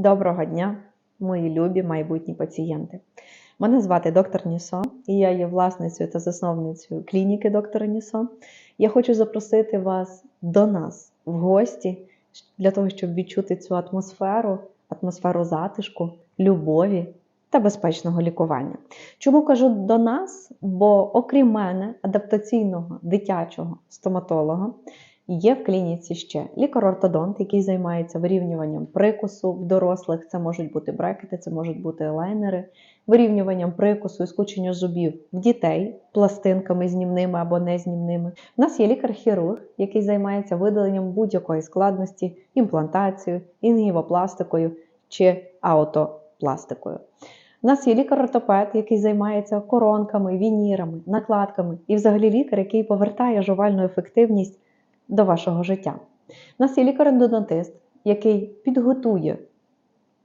Доброго дня, мої любі майбутні пацієнти. Мене звати доктор Нісо, і я є власницею та засновницею клініки доктора Нісо. Я хочу запросити вас до нас в гості для того, щоб відчути цю атмосферу, атмосферу затишку, любові та безпечного лікування. Чому кажу до нас? Бо окрім мене, адаптаційного дитячого стоматолога, Є в клініці ще лікар-ортодонт, який займається вирівнюванням прикусу в дорослих. Це можуть бути брекети, це можуть бути лайнери, вирівнюванням прикусу і скучення зубів в дітей пластинками знімними або незнімними. У нас є лікар-хірург, який займається видаленням будь-якої складності, імплантацією, інгівопластикою чи аутопластикою. У нас є лікар-ортопед, який займається коронками, вінірами, накладками, і взагалі лікар, який повертає жувальну ефективність до вашого життя. У нас є лікар-ендодонтист, який підготує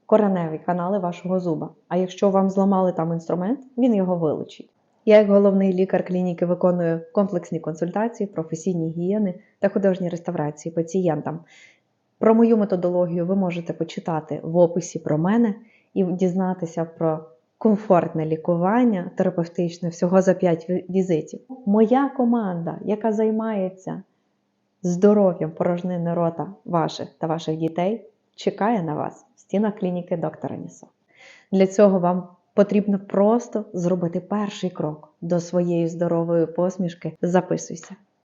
кореневі канали вашого зуба. А якщо вам зламали там інструмент, він його вилучить. Я, як головний лікар клініки, виконую комплексні консультації, професійні гігієни та художні реставрації пацієнтам. Про мою методологію ви можете почитати в описі про мене і дізнатися про комфортне лікування терапевтичне всього за 5 візитів. Моя команда, яка займається здоров'ям порожнини рота ваших та ваших дітей чекає на вас в стінах клініки доктора Нісо. Для цього вам потрібно просто зробити перший крок до своєї здорової посмішки. Записуйся.